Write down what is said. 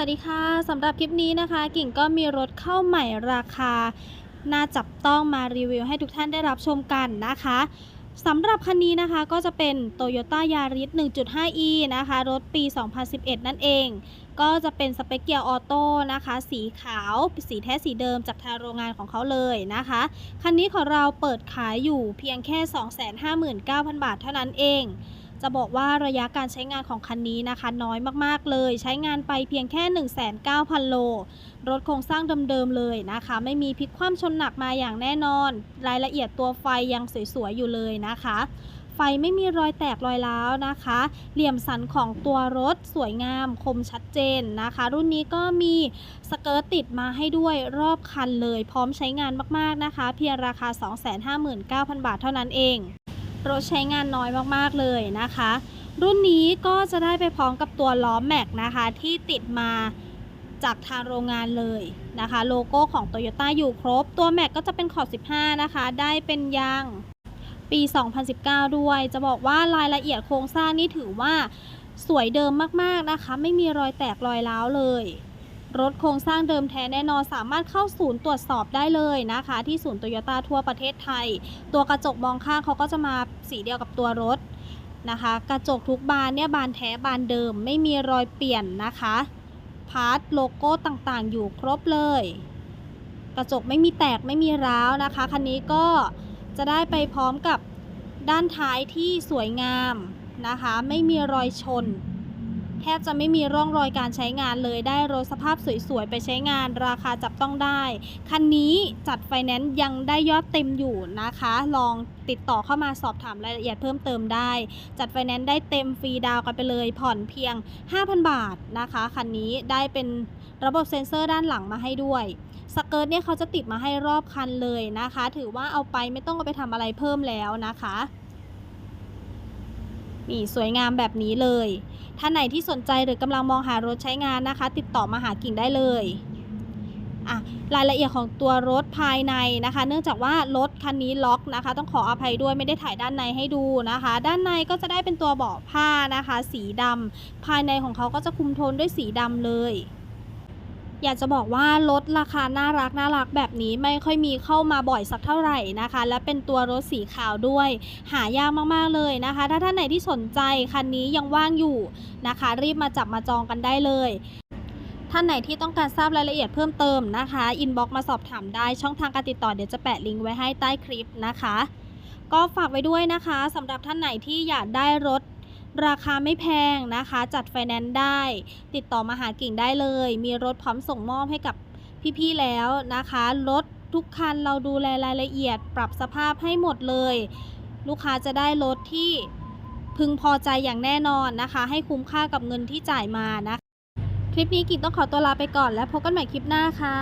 วัสดีค่ะสำหรับคลิปนี้นะคะ กิ่งก็มีรถเข้าใหม่ราคา น่าจับต้องมารีวิวให้ทุกท่านได้รับชมกันนะคะสำหรับคันนี้นะคะก็จะเป็น Toyota Yaris 1.5e นะคะ รถปี 2011 นั่นเอง ก็จะเป็นสเปคเกียร์ออโต้นะคะ สีขาว สีแท้สีเดิมจากทางโรงงานของเขาเลยนะคะ คันนี้ของเราเปิดขายอยู่เพียงแค่ 259,000 บาทเท่านั้นเอง จะบอกว่าระยะการใช้งานของคันนี้นะคะ น้อยมากๆเลย ใช้งานไปเพียงแค่ 19,000 โล รถโครงสร้างเดิมๆเลยนะคะ ไม่มีพลิกคว่ำชนหนักมาอย่างแน่นอน รายละเอียดตัวไฟยังสวยๆอยู่เลยนะคะไฟไม่มีรอยแตกรอยร้าวนะคะ เหลี่ยมสันของตัวรถสวยงามคมชัดเจนนะคะ รุ่นนี้ก็มีสเกิร์ตติดมาให้ด้วยรอบคันเลย พร้อมใช้งานมากๆนะคะ เพียงราคา 259,000 บาทเท่านั้นเอง รถใช้งานน้อยมากๆเลยนะคะ รุ่นนี้ก็จะได้ไปพร้อมกับตัวล้อแม็กนะคะที่ติดมาจากทางโรงงานเลยนะคะ โลโก้ของ Toyota อยู่ครบ ตัวแม็กก็จะเป็นขอบ 15 นะคะ ได้เป็นยางปี 2019 ด้วย จะบอกว่ารายละเอียดโครงสร้างนี่ถือว่าสวยเดิมมากๆนะคะ ไม่มีรอยแตกรอยร้าวเลย รถโครงสร้างเดิมแท้แน่นอนสามารถเข้าศูนย์ตรวจสอบได้เลยนะคะ ที่ศูนย์โตโยต้าทั่วประเทศไทย ตัวกระจกมองข้างเขาก็จะมาสีเดียวกับตัวรถนะคะ กระจกทุกบานเนี่ยบานแท้บานเดิมไม่มีรอยเปลี่ยนนะคะพาร์ทโลโก้ต่างๆ อยู่ครบเลย กระจกไม่มีแตกไม่มีร้าวนะคะคันนี้ก็จะได้ไปพร้อมกับด้านท้ายที่สวยงามนะคะ ไม่มีรอยชน แทบจะไม่มีร่องรอยการใช้งานเลยได้รถสภาพสวยๆ ไปใช้งานราคาจับต้องได้ คันนี้จัดไฟแนนซ์ยังได้ยอดเต็มอยู่นะคะ ลองติดต่อเข้ามาสอบถามรายละเอียดเพิ่มเติมได้ จัดไฟแนนซ์ได้เต็มฟรีดาวกันไปเลย ผ่อนเพียง 5,000 บาทนะคะคันนี้ได้เป็นระบบเซ็นเซอร์ด้านหลังมาให้ด้วยสเกิร์ตเนี่ยเขาจะติดมาให้รอบคันเลยนะคะ ถือว่าเอาไปไม่ต้องเอาไปทำอะไรเพิ่มแล้วนะคะ นี่สวยงามแบบนี้เลย ท่านไหนที่สนใจหรือกำลังมองหารถใช้งานนะคะ ติดต่อมาหากิ่งได้เลยอะรายละเอียดของตัวรถภายในนะคะ เนื่องจากว่ารถคันนี้ล็อกนะคะ ต้องขออภัยด้วยไม่ได้ถ่ายด้านในให้ดูนะคะ ด้านในก็จะได้เป็นตัวเบาะผ้านะคะ สีดำภายในของเขาก็จะคุมโทนด้วยสีดำเลย อยากจะบอกว่ารถราคาน่ารักน่ารักแบบนี้ไม่ค่อยมีเข้ามาบ่อยสักเท่าไหร่นะคะ และเป็นตัวรถสีขาวด้วย หายากมากๆเลยนะคะ ถ้าท่านไหนที่สนใจคันนี้ยังว่างอยู่นะคะ รีบมาจับมาจองกันได้เลยท่านไหนที่ต้องการทราบรายละเอียดเพิ่มเติมนะคะ อินบ็อกมาสอบถามได้ช่องทางการติดต่อเดี๋ยวจะแปะลิงก์ไว้ให้ใต้คลิปนะคะ ก็ฝากไว้ด้วยนะคะสำหรับท่านไหนที่อยากได้รถ ราคาไม่แพงนะคะ จัดไฟแนนซ์ได้ ติดต่อมาหากิ่งได้เลย มีรถพร้อมส่งมอบให้กับพี่ๆแล้วนะคะรถทุกคันเราดูแลรายละเอียด ปรับสภาพให้หมดเลย ลูกค้าจะได้รถที่พึงพอใจอย่างแน่นอนนะคะ ให้คุ้มค่ากับเงินที่จ่ายมานะคะ คลิปนี้กิ่งต้องขอตัวลาไปก่อนแล้วพบกันใหม่คลิปหน้าค่ะ